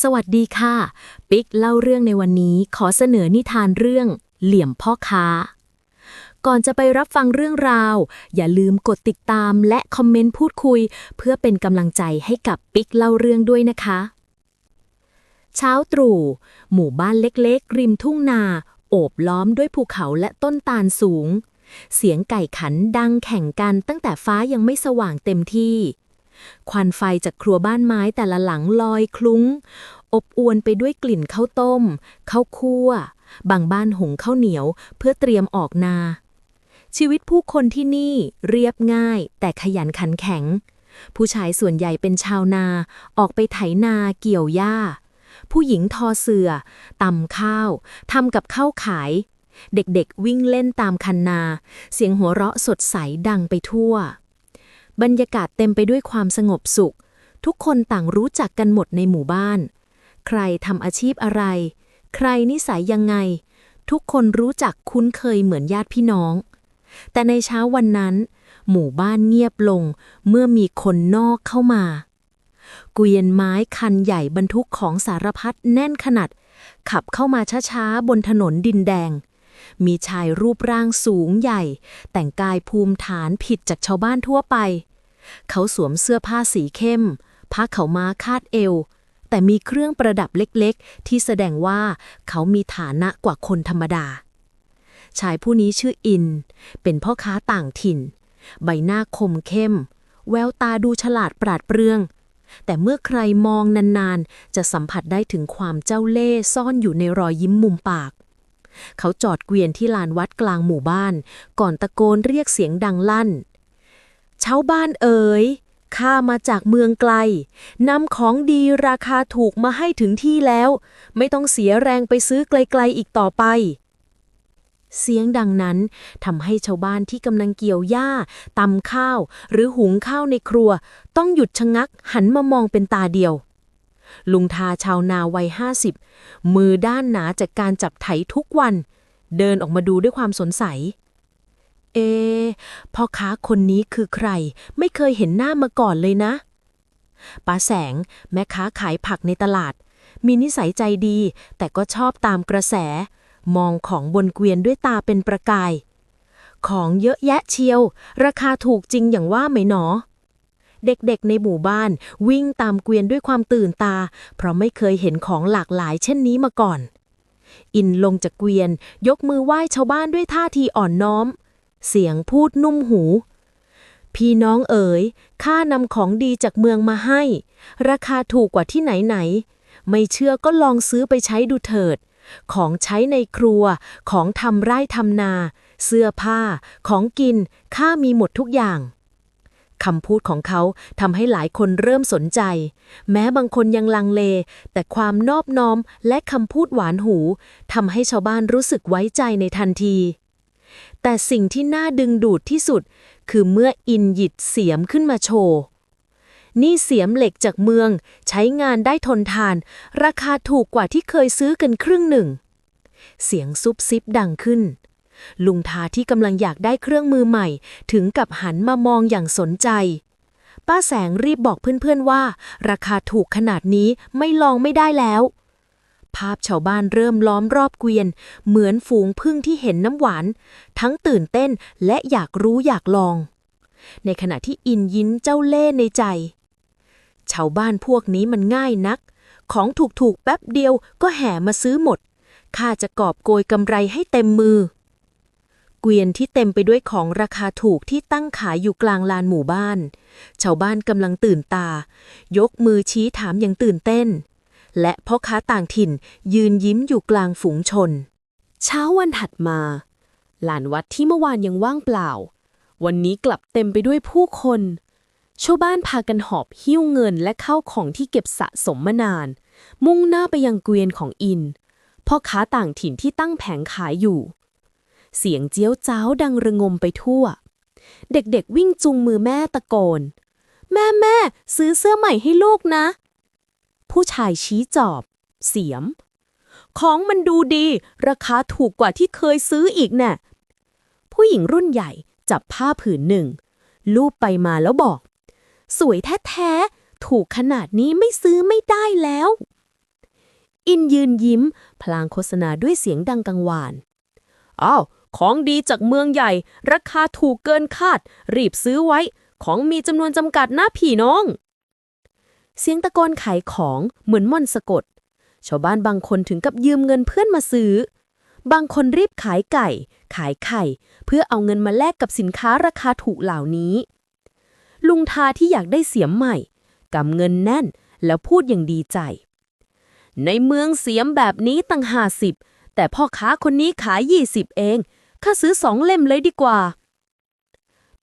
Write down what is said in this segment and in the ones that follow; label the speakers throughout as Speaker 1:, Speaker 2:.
Speaker 1: สวัสดีค่ะ ปิ๊กเล่าเรื่องในวันนี้ขอเสนอนิทานเรื่อง เหลี่ยมพ่อค้า ก่อนจะไปรับฟังเรื่องราว อย่าลืมกดติดตามและคอมเมนต์พูดคุย เพื่อเป็นกำลังใจให้กับปิ๊กเล่าเรื่องด้วยนะคะ เช้าตรู่หมู่บ้านเล็กๆ ริมทุ่งนา โอบล้อมด้วยภูเขาและต้นตาลสูง เสียงไก่ขันดังแข่งกันตั้งแต่ฟ้ายังไม่สว่างเต็มที่ ควันไฟจากครัวบ้านไม้แต่ละหลังลอยคลุ้ง อบอวนไปด้วยกลิ่นข้าวต้มข้าวคั่ว บางบ้านหุงข้าวเหนียวเพื่อเตรียมออกนา ชีวิตผู้คนที่นี่เรียบง่าย แต่ขยันขันแข็ง ผู้ชายส่วนใหญ่เป็นชาวนา ออกไปไถนาเกี่ยวหญ้า ผู้หญิงทอเสือ่อตำข้าวทำกับข้าวขายเด็กๆวิ่งเล่นตามคันนา เสียงหัวเราะสดใสดังไปทั่ว บรรยากาศเต็มไปด้วยความสงบสุข ทุกคนต่างรู้จักกันหมดในหมู่บ้าน ใครทำอาชีพอะไร ใครนิสัยยังไง ทุกคนรู้จักคุ้นเคยเหมือนญาติพี่น้อง แต่ในเช้าวันนั้น หมู่บ้านเงียบลงเมื่อมีคนนอกเข้ามาเกวียนไม้คันใหญ่บรรทุกของสารพัดแน่นขนาด ขับเข้ามาช้าๆ บนถนนดินแดง มีชายรูปร่างสูงใหญ่ แต่งกายภูมิฐานผิดจากชาวบ้านทั่วไป เขาสวมเสื้อผ้าสีเข้มผ้าเขาม้าคาดเอว แต่มีเครื่องประดับเล็กๆ ที่แสดงว่าเขามีฐานะกว่าคนธรรมดา ชายผู้นี้ชื่ออิน เป็นพ่อค้าต่างถิ่น ใบหน้าคมเข้ม แววตาดูฉลาดปราดเปรื่องแต่เมื่อใครมองนานๆ จะสัมผัสได้ถึงความเจ้าเล่ห์ซ่อนอยู่ในรอยยิ้มมุมปาก เขาจอดเกวียนที่ลานวัดกลางหมู่บ้าน ก่อนตะโกนเรียกเสียงดังลั่น ชาวบ้านเอ๋ยข้ามาจากเมืองไกลนำของดีราคาถูกมาให้ถึงที่แล้ว ไม่ต้องเสียแรงไปซื้อไกลๆอีกต่อไป เสียงดังนั้นทำให้ชาวบ้านที่กำลังเกี่ยวหญ้าตำข้าว หรือหุงข้าวในครัว ต้องหยุดชะงักหันมามองเป็นตาเดียว ลุงทาชาวนาวัยห้าสิบมือด้านหนาจากการจับไถทุกวัน เดินออกมาดูด้วยความสงสัยเอ พ่อค้าคนนี้คือใคร ไม่เคยเห็นหน้ามาก่อนเลยนะป้าแสง แม่ค้าขายผักในตลาด มีนิสัยใจดี แต่ก็ชอบตามกระแส มองของบนเกวียนด้วยตาเป็นประกาย ของเยอะแยะเชียว ราคาถูกจริงอย่างว่าไหมหนอ เด็กๆในหมู่บ้าน วิ่งตามเกวียนด้วยความตื่นตา เพราะไม่เคยเห็นของหลากหลายเช่นนี้มาก่อน อินลงจากเกวียน ยกมือไหว้ชาวบ้านด้วยท่าทีอ่อนน้อม เสียงพูดนุ่มหู พี่น้องเอ๋ยข้านำของดีจากเมืองมาให้ ราคาถูกกว่าที่ไหนไหนๆไม่เชื่อก็ลองซื้อไปใช้ดูเถิดของใช้ในครัว ของทำไร่ทำนา เสื้อผ้า ของกิน ข้ามีหมดทุกอย่าง คำพูดของเขาทำให้หลายคนเริ่มสนใจ แม้บางคนยังลังเล แต่ความนอบน้อมและคำพูดหวานหูทำให้ชาวบ้านรู้สึกไว้ใจในทันที แต่สิ่งที่น่าดึงดูดที่สุด คือเมื่ออินหยิดเสียมขึ้นมาโชว์นี่เสียมเหล็กจากเมือง ใช้งานได้ทนทาน ราคาถูกกว่าที่เคยซื้อกันครึ่งหนึ่ง เสียงซุบซิบดังขึ้น ลุงทาที่กำลังอยากได้เครื่องมือใหม่ ถึงกับหันมามองอย่างสนใจ ป้าแสงรีบบอกเพื่อนๆว่า ราคาถูกขนาดนี้ไม่ลองไม่ได้แล้ว ภาพชาวบ้านเริ่มล้อมรอบเกวียน เหมือนฝูงพึ่งที่เห็นน้ำหวาน ทั้งตื่นเต้นและอยากรู้อยากลอง ในขณะที่อินยิ้นเจ้าเล่ในใจ ชาวบ้านพวกนี้มันง่ายนัก ของถูกๆแป๊บเดียวก็แห่มาซื้อหมดข้าจะกอบโกยกำไรให้เต็มมือ เกวียนที่เต็มไปด้วยของราคาถูกที่ตั้งขายอยู่กลางลานหมู่บ้าน ชาวบ้านกำลังตื่นตา ยกมือชี้ถามอย่างตื่นเต้น และพ่อค้าต่างถิ่นยืนยิ้มอยู่กลางฝูงชน
Speaker 2: เช้าวันถัดมาลานวัดที่เมื่อวานยังว่างเปล่า วันนี้กลับเต็มไปด้วยผู้คน ชาวบ้านพากันหอบหิ้วเงินและข้าวของที่เก็บสะสมมานาน มุ่งหน้าไปยังเกวียนของอินพ่อค้าต่างถิ่นที่ตั้งแผงขายอยู่ เสียงเจี๊ยวจ้าวดังระงมไปทั่ว เด็กๆวิ่งจูงมือแม่ตะโกน แม่แม่ซื้อเสื้อใหม่ให้ลูกนะ ผู้ชายชี้จอบ เสียม ของมันดูดี ราคาถูกกว่าที่เคยซื้ออีกแน่ะผู้หญิงรุ่นใหญ่จับผ้าผืนหนึ่ง ลูบไปมาแล้วบอก สวยแท้ๆ ถูกขนาดนี้ไม่ซื้อไม่ได้แล้ว อินยืนยิ้ม พลางโฆษณาด้วยเสียงดังกังวาน อ้าว ของดีจากเมืองใหญ่ ราคาถูกเกินคาด รีบซื้อไว้ ของมีจำนวนจำกัดนะพี่น้อง เสียงตะโกนขายของเหมือนม่อนสะกด ชาวบ้านบางคนถึงกับยืมเงินเพื่อนมาซื้อ บางคนรีบขายไก่ ขายไข่ เพื่อเอาเงินมาแลกกับสินค้าราคาถูกเหล่านี้ ลุงทาที่อยากได้เสียมใหม่กำเงินแน่นแล้วพูดอย่างดีใจ ในเมืองเสียมแบบนี้ตั้งห้าสิบแต่พ่อค้าคนนี้ขายยี่สิบเอง ข้าซื้อสองเล่มเลยดีกว่า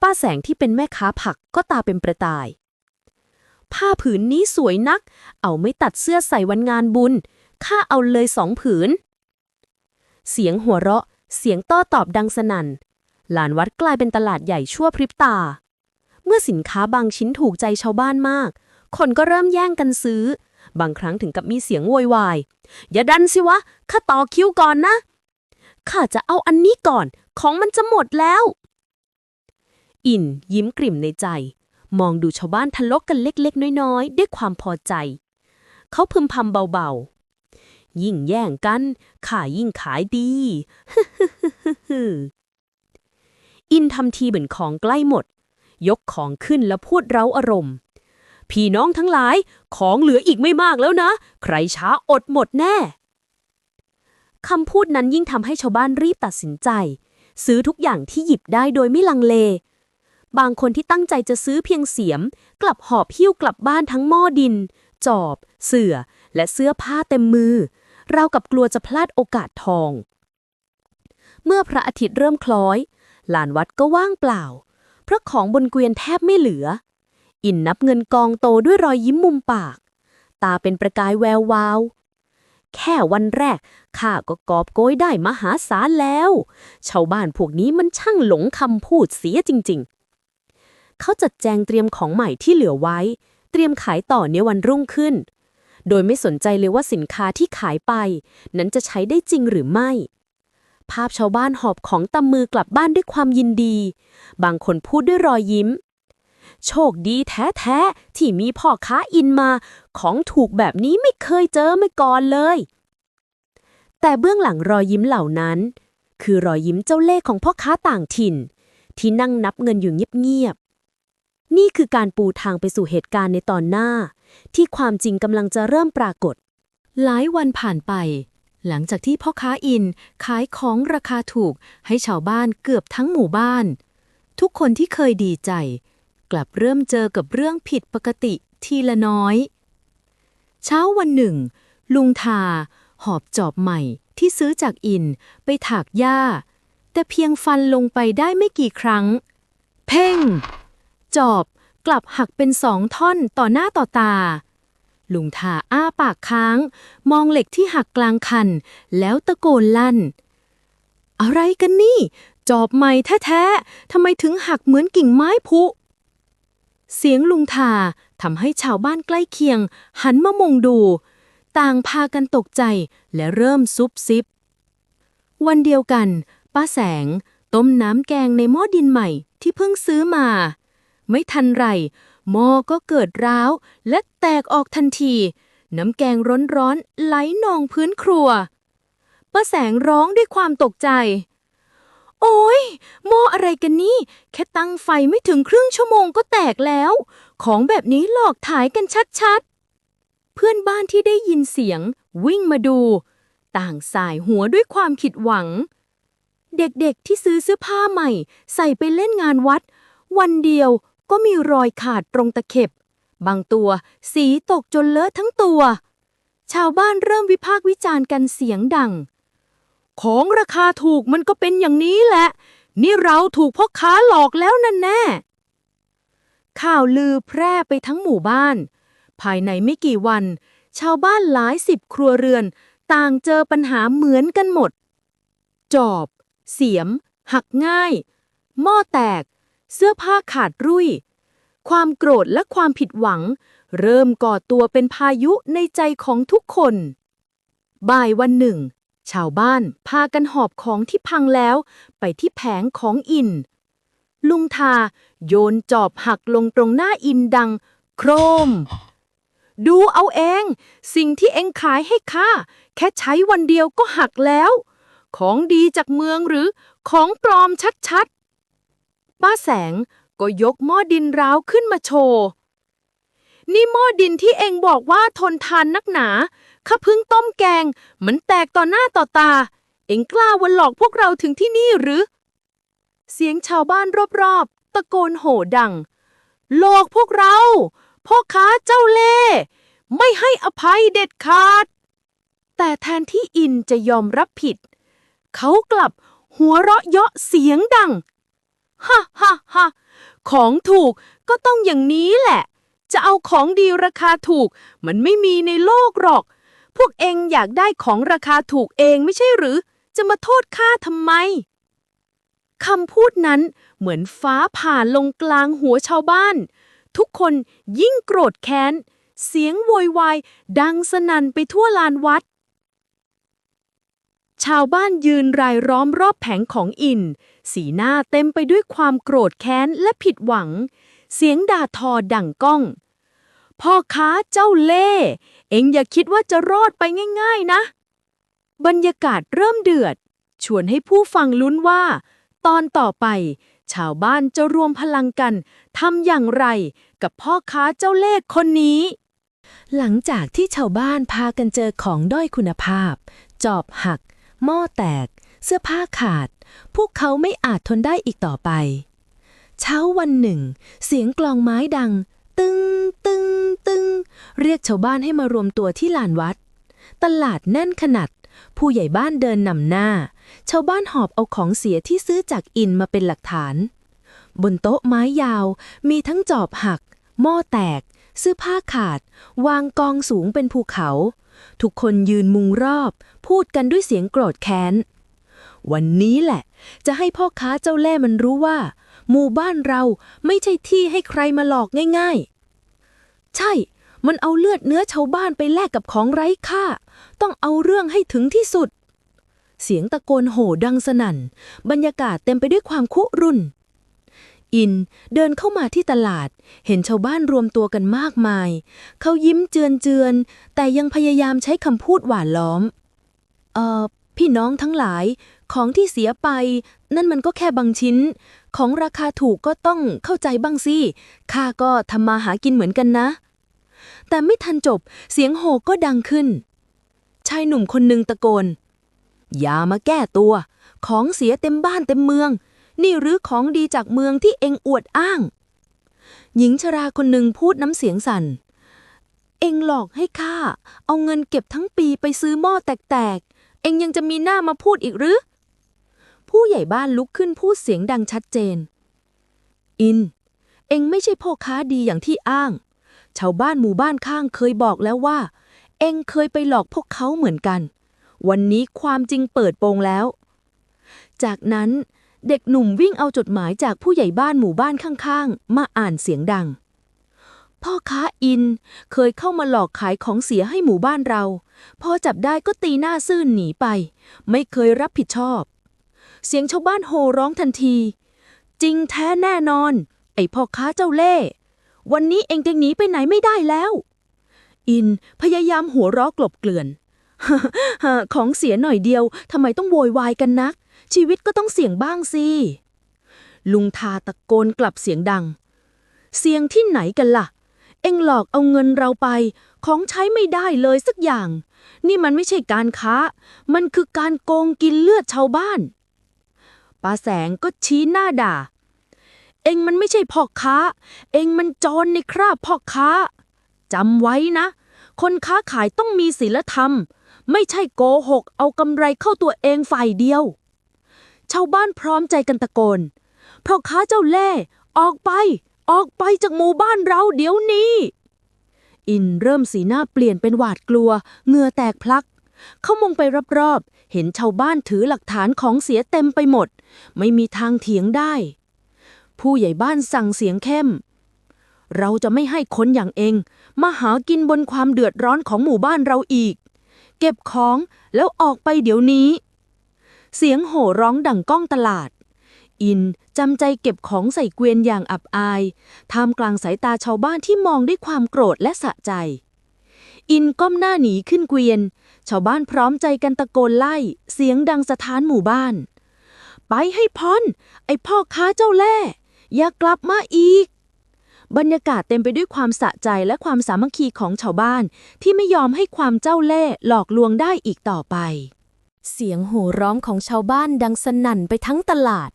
Speaker 2: ป้าแสงที่เป็นแม่ค้าผักก็ตาเป็นประตาย ผ้าผืนนี้สวยนัก เอาไม่ตัดเสื้อใส่วันงานบุญ ข้าเอาเลยสองผืน เสียงหัวเราะ เสียงต้อตอบดังสนั่น ลานวัดกลายเป็นตลาดใหญ่ชั่วพริบตา เมื่อสินค้าบางชิ้นถูกใจชาวบ้านมาก คนก็เริ่มแย่งกันซื้อ บางครั้งถึงกับมีเสียงโวยวาย อย่าดันสิวะ ข้าต่อคิวก่อนนะ ข้าจะเอาอันนี้ก่อน ของมันจะหมดแล้ว อินยิ้มกริ่มในใจ มองดูชาวบ้านทะเลาะกกันเล็กๆ น้อยๆ ด้วยความพอใจ เขาพึมพำเบาๆ ยิ่งแย่งกันข้ายิ่งขายดี อินทำทีเหมือนของใกล้หมด ยกของขึ้นแล้วพูดเร้าอารมณ์ พี่น้องทั้งหลาย ของเหลืออีกไม่มากแล้วนะ ใครช้าอดหมดแน่ คำพูดนั้นยิ่งทำให้ชาวบ้านรีบตัดสินใจ ซื้อทุกอย่างที่หยิบได้โดยไม่ลังเล บางคนที่ตั้งใจจะซื้อเพียงเสียม กลับหอบหิ้วกลับบ้านทั้งหม้อดิน จอบ เสื่อ และเสื้อผ้าเต็มมือ เรากับกลัวจะพลาดโอกาสทอง เมื่อพระอาทิตย์เริ่มคล้อย ลานวัดก็ว่างเปล่า เพราะของบนเกวียนแทบไม่เหลือ อินนับเงินกองโตด้วยรอยยิ้มมุมปาก ตาเป็นประกายแวววาว แค่วันแรกข้าก็กอบโกยได้มหาศาลแล้ว ชาวบ้านพวกนี้มันช่างหลงคำพูดเสียจริง ๆ เขาจัดแจงเตรียมของใหม่ที่เหลือไว้ เตรียมขายต่อในวันรุ่งขึ้น โดยไม่สนใจเลยว่าสินค้าที่ขายไป นั้นจะใช้ได้จริงหรือไม่ ภาพชาวบ้านหอบของตำมือกลับบ้านด้วยความยินดี บางคนพูดด้วยรอยยิ้ม โชคดีแท้ๆ ที่มีพ่อค้าอินมา ของถูกแบบนี้ไม่เคยเจอมาก่อนเลย แต่เบื้องหลังรอยยิ้มเหล่านั้น คือรอยยิ้มเจ้าเล่ห์ของพ่อค้าต่างถิ่น ที่นั่งนับเงินอยู่เงียบๆ นี่คือการปูทางไปสู่เหตุการณ์ในตอนหน้า ที่ความจริงกำลังจะเริ่มปรากฏ
Speaker 1: หลายวันผ่านไปหลังจากที่พ่อค้าอินขายของราคาถูกให้ชาวบ้านเกือบทั้งหมู่บ้าน ทุกคนที่เคยดีใจ กลับเริ่มเจอกับเรื่องผิดปกติทีละน้อย เช้าวันหนึ่ง ลุงทา หอบจอบใหม่ที่ซื้อจากอินไปถากหญ้า แต่เพียงฟันลงไปได้ไม่กี่ครั้ง เพ่ง จอบกลับหักเป็นสองท่อนต่อหน้าต่อตา ลุงทาอ้าปากค้าง มองเหล็กที่หักกลางคัน แล้วตะโกนลั่น อะไรกันนี่ จอบใหม่แท้ๆทำไมถึงหักเหมือนกิ่งไม้พุ เสียงลุงทาทำให้ชาวบ้านใกล้เคียง หันมามองดู ต่างพากันตกใจและเริ่มซุบซิบ วันเดียวกัน ป้าแสง ต้มน้ำแกงในหม้อดินใหม่ที่เพิ่งซื้อมา ไม่ทันไรหม้อก็เกิดร้าว และแตกออกทันที น้ำแกงร้อนๆไหลนองพื้นครัว ป้าแสงร้องด้วยความตกใจ โอ้ยหม้ออะไรกันนี่ แค่ตั้งไฟไม่ถึงครึ่งชั่วโมงก็แตกแล้ว ของแบบนี้หลอกถ่ายกันชัดๆ เพื่อนบ้านที่ได้ยินเสียง วิ่งมาดู ต่างสายหัวด้วยความผิดหวัง เด็กๆที่ซื้อเสื้อผ้าใหม่ ใส่ไปเล่นงานวัด วันเดียวก็มีรอยขาดตรงตะเข็บ บางตัวสีตกจนเลอะทั้งตัว ชาวบ้านเริ่มวิพากษ์วิจารณ์กันเสียงดัง ของราคาถูกมันก็เป็นอย่างนี้แหละ นี่เราถูกพ่อค้าหลอกแล้วนั่นแน่ ข่าวลือแพร่ไปทั้งหมู่บ้าน ภายในไม่กี่วัน ชาวบ้านหลายสิบครัวเรือน ต่างเจอปัญหาเหมือนกันหมด จอบ เสียม หักง่าย หม้อแตก เสื้อผ้าขาดรุ่ย ความโกรธและความผิดหวัง เริ่มก่อตัวเป็นพายุในใจของทุกคน บ่ายวันหนึ่ง ชาวบ้านพากันหอบของที่พังแล้ว ไปที่แผงของอิน ลุงทา โยนจอบหักลงตรงหน้าอินดัง โครม
Speaker 3: ดูเอาเอง สิ่งที่เองขายให้ข้าแค่ใช้วันเดียวก็หักแล้ว ของดีจากเมืองหรือของปลอมชัดๆ ป้าแสงก็ยกหม้อดินร้าวขึ้นมาโชว์ นี่หม้อดินที่เองบอกว่าทนทานนักหนา ข้าเพิ่งต้มแกง มันแตกต่อหน้าต่อตา เอ็งกล้าวันหลอกพวกเราถึงที่นี่หรือ เสียงชาวบ้านรอบๆ ตะโกนโห่ดัง หลอกพวกเรา พ่อค้าเจ้าเล่ ไม่ให้อภัยเด็ดขาด แต่แทนที่อินจะยอมรับผิด เขากลับหัวเราะเยาะเสียงดัง ฮ่าฮ่าฮ่าของถูกก็ต้องอย่างนี้แหละ จะเอาของดีราคาถูก มันไม่มีในโลกหรอก พวกเองอยากได้ของราคาถูกเองไม่ใช่หรือ จะมาโทษข้าทำไม คำพูดนั้นเหมือนฟ้าผ่าลงกลางหัวชาวบ้าน ทุกคนยิ่งโกรธแค้น เสียงโวยวายดังสนั่นไปทั่วลานวัด ชาวบ้านยืนรายล้อมรอบแผงของอิน สีหน้าเต็มไปด้วยความโกรธแค้นและผิดหวัง เสียงด่าทอดังก้อง พ่อค้าเจ้าเล่ห์เอ็งอย่าคิดว่าจะรอดไปง่าย ๆ นะ บรรยากาศเริ่มเดือด ชวนให้ผู้ฟังลุ้นว่า ตอนต่อไป ชาวบ้านจะรวมพลังกันทำอย่างไรกับพ่อค้าเจ้าเล่ห์คนนี้
Speaker 2: หลังจากที่ชาวบ้านพากันเจอของด้อยคุณภาพ จอบหัก หม้อแตก เสื้อผ้าขาด พวกเขาไม่อาจทนได้อีกต่อไป เช้าวันหนึ่ง เสียงกลองไม้ดัง ตึงตึงตึงเรียกชาวบ้านให้มารวมตัวที่ลานวัด ตลาดแน่นขนาด ผู้ใหญ่บ้านเดินนำหน้า ชาวบ้านหอบเอาของเสียที่ซื้อจากอินมาเป็นหลักฐาน บนโต๊ะไม้ยาว มีทั้งจอบหัก หม้อแตก เสื้อผ้าขาด วางกองสูงเป็นภูเขา ทุกคนยืนมุงรอบ พูดกันด้วยเสียงโกรธแค้น วันนี้แหละ จะให้พ่อค้าเจ้าแล่มันรู้ว่า หมู่บ้านเราไม่ใช่ที่ให้ใครมาหลอกง่าย ๆ ใช่ มันเอาเลือดเนื้อชาวบ้านไปแลกกับของไร้ค่า ต้องเอาเรื่องให้ถึงที่สุด เสียงตะโกนโห่ดังสนั่น บรรยากาศเต็มไปด้วยความคุรุนอินเดินเข้ามาที่ตลาด เห็นชาวบ้านรวมตัวกันมากมาย เขายิ้มเจือนเจือน แต่ยังพยายามใช้คำพูดหวานล้อม เอ่อ พี่น้องทั้งหลาย ของที่เสียไป นั่นมันก็แค่บางชิ้น ของราคาถูกก็ต้องเข้าใจบ้างสิข้าก็ทำมาหากินเหมือนกันนะ แต่ไม่ทันจบเสียงโห่ก็ดังขึ้น ชายหนุ่มคนหนึ่งตะโกน อย่ามาแก้ตัว ของเสียเต็มบ้านเต็มเมือง นี่หรือของดีจากเมืองที่เองอวดอ้าง หญิงชราคนหนึ่งพูดน้ำเสียงสั่นเองหลอกให้ข้าเอาเงินเก็บทั้งปีไปซื้อหม้อแตกๆ เองยังจะมีหน้ามาพูดอีกหรือ ผู้ใหญ่บ้านลุกขึ้นพูดเสียงดังชัดเจน อิน เองไม่ใช่พ่อค้าดีอย่างที่อ้าง ชาวบ้านหมู่บ้านข้างเคยบอกแล้วว่า เองเคยไปหลอกพวกเขาเหมือนกัน วันนี้ความจริงเปิดโปงแล้ว จากนั้นเด็กหนุ่มวิ่งเอาจดหมายจากผู้ใหญ่บ้านหมู่บ้านข้างๆ มาอ่านเสียงดัง พ่อค้าอินเคยเข้ามาหลอกขายของเสียให้หมู่บ้านเรา พอจับได้ก็ตีหน้าซื่นหนีไป ไม่เคยรับผิดชอบ เสียงชาวบ้านโห่ร้องทันที จริงแท้แน่นอน ไอพ่อค้าเจ้าเล่ห์วันนี้เองจะหนีไปไหนไม่ได้แล้ว อินพยายามหัวเราะกลบเกลื่อน ของเสียหน่อยเดียวทำไมต้องโวยวายกันนัก ชีวิตก็ต้องเสี่ยงบ้างสิ ลุงทาตะโกนกลับเสียงดัง เสียงที่ไหนกันล่ะ เอ็งหลอกเอาเงินเราไป ของใช้ไม่ได้เลยสักอย่าง นี่มันไม่ใช่การค้า มันคือการโกงกินเลือดชาวบ้าน ป้าแสงก็ชี้หน้าด่า เองมันไม่ใช่พ่อค้า เองมันจรในคราบพ่อค้าจำไว้นะ คนค้าขายต้องมีศีลธรรม ไม่ใช่โกหก เอากำไรเข้าตัวเองฝ่ายเดียว ชาวบ้านพร้อมใจกันตะโกนพราะค้าเจ้าเล่ออกไป ออกไปจากหมู่บ้านเราเดี๋ยวนี้ อินเริ่มสีหน้าเปลี่ยนเป็นหวาดกลัว เหงื่อแตกพลัก เขามองไปรอบๆ เห็นชาวบ้านถือหลักฐานของเสียเต็มไปหมด ไม่มีทางเถียงได้ ผู้ใหญ่บ้านสั่งเสียงเข้ม เราจะไม่ให้คนอย่างเอง มาหากินบนความเดือดร้อนของหมู่บ้านเราอีก เก็บของแล้วออกไปเดี๋ยวนี้ เสียงโห่ร้องดังก้องตลาด อินจำใจเก็บของใส่เกวียนอย่างอับอาย ท่ามกลางสายตาชาวบ้านที่มองด้วยความโกรธและสะใจ อินก้มหน้าหนีขึ้นเกวียน ชาวบ้านพร้อมใจกันตะโกนไล่ เสียงดังสะท้านหมู่บ้าน ไปให้พ้น ไอพ่อค้าเจ้าแล่ อย่ากลับมาอีก บรรยากาศเต็มไปด้วยความสะใจและความสามัคคีของชาวบ้าน ที่ไม่ยอมให้ความเจ้าเล่หลอกลวงได้อีกต่อไป เสียงโห่ร้องของชาวบ้านดังสนั่นไปทั้งตลาด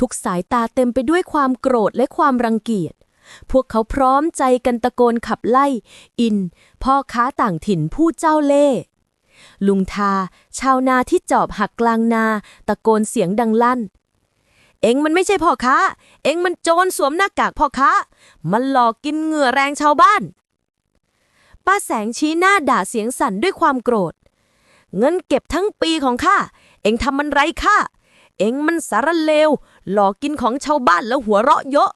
Speaker 2: ทุกสายตาเต็มไปด้วยความโกรธและความรังเกียจ พวกเขาพร้อมใจกันตะโกนขับไล่ อิน พ่อค้าต่างถิ่นผู้เจ้าเล่ลุงทา ชาวนาที่จอบหักกลางนา ตะโกนเสียงดังลั่น เอ็งมันไม่ใช่พ่อค้า เอ็งมันโจรสวมหน้ากากพ่อค้า มันหลอกกินเหงื่อแรงชาวบ้าน ป้าแสงชี้หน้าด่าเสียงสั่นด้วยความโกรธ เงินเก็บทั้งปีของข้า เอ็งทำมันไรข้า เอ็งมันสารเลว หลอกกินของชาวบ้านแล้วหัวเราะเยอะ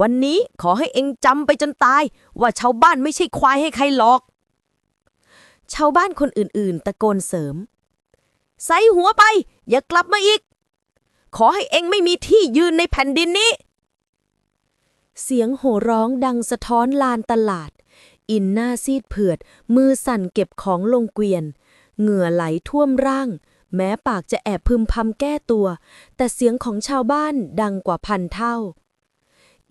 Speaker 2: วันนี้ขอให้เอ็งจำไปจนตาย ว่าชาวบ้านไม่ใช่ควายให้ใครหลอก ชาวบ้านคนอื่นๆ ตะโกนเสริม ใส่หัวไป อย่ากลับมาอีก ขอให้เอ็งไม่มีที่ยืนในแผ่นดินนี้ เสียงโห่ร้องดังสะท้อนลานตลาด อินหน้าซีดเผือด มือสั่นเก็บของลงเกวียน เหงื่อไหลท่วมร่างแม้ปากจะแอบพึมพำแก้ตัว แต่เสียงของชาวบ้านดังกว่าพันเท่า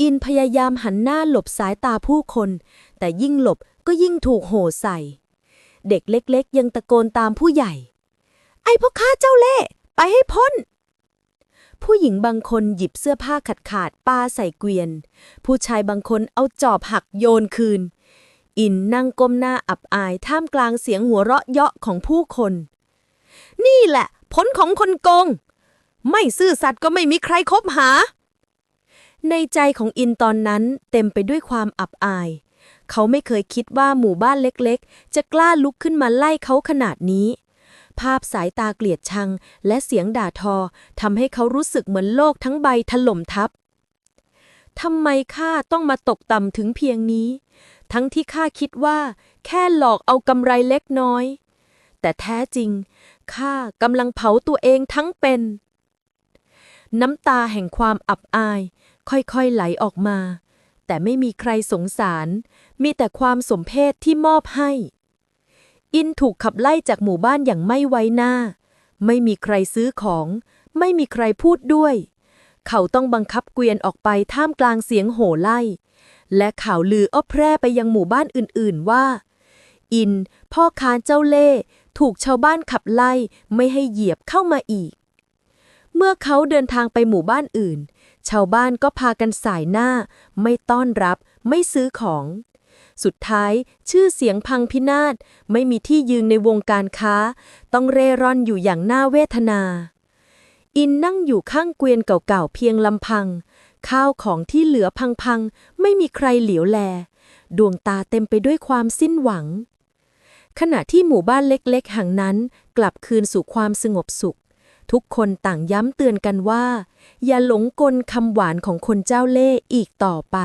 Speaker 2: อินพยายามหันหน้าหลบสายตาผู้คน แต่ยิ่งหลบก็ยิ่งถูกโห่ใส่ เด็กเล็กๆ ยังตะโกนตามผู้ใหญ่ ไอ้พ่อค้าเจ้าเล่ไปให้พ้น ผู้หญิงบางคนหยิบเสื้อผ้าขาดขาดๆปาใส่เกวียน ผู้ชายบางคนเอาจอบหักโยนคืน อินนั่งก้มหน้าอับอายท่ามกลางเสียงหัวเราะเยาะของผู้คน นี่แหละ ผลของคนโกง ไม่ซื่อสัตย์ก็ไม่มีใครคบหา ในใจของอินตอนนั้นเต็มไปด้วยความอับอาย เขาไม่เคยคิดว่าหมู่บ้านเล็กๆ จะกล้าลุกขึ้นมาไล่เขาขนาดนี้ ภาพสายตาเกลียดชัง และเสียงด่าทอทำให้เขารู้สึกเหมือนโลกทั้งใบถล่มทับทำไมข้าต้องมาตกต่ำถึงเพียงนี้ ทั้งที่ข้าคิดว่า แค่หลอกเอากำไรเล็กน้อย แต่แท้จริงข้ากำลังเผาตัวเองทั้งเป็น น้ำตาแห่งความอับอาย ค่อยๆไหลออกมา แต่ไม่มีใครสงสาร มีแต่ความสมเพศที่มอบให้ อินถูกขับไล่จากหมู่บ้านอย่างไม่ไว้หน้า ไม่มีใครซื้อของ ไม่มีใครพูดด้วย เขาต้องบังคับเกวียนออกไปท่ามกลางเสียงโห่ไล่ และข่าวลืออ้อแพร่ไปยังหมู่บ้านอื่นๆว่า อิน พ่อค้าเจ้าเล่ ถูกชาวบ้านขับไล่ไม่ให้เหยียบเข้ามาอีก เมื่อเขาเดินทางไปหมู่บ้านอื่น ชาวบ้านก็พากันสายหน้า ไม่ต้อนรับ ไม่ซื้อของ สุดท้ายชื่อเสียงพังพินาศไม่มีที่ยืนในวงการค้า ต้องเร่ร่อนอยู่อย่างน่าเวทนา อินนั่งอยู่ข้างเกวียนเก่าๆเพียงลำพัง ข้าวของที่เหลือพังๆ ไม่มีใครเหลียวแล ดวงตาเต็มไปด้วยความสิ้นหวัง ขณะที่หมู่บ้านเล็กๆแห่งนั้น กลับคืนสู่ความสงบสุข ทุกคนต่างย้ำเตือนกันว่า อย่าหลงกลคำหวานของคนเจ้าเล่ห์อีกต่อไป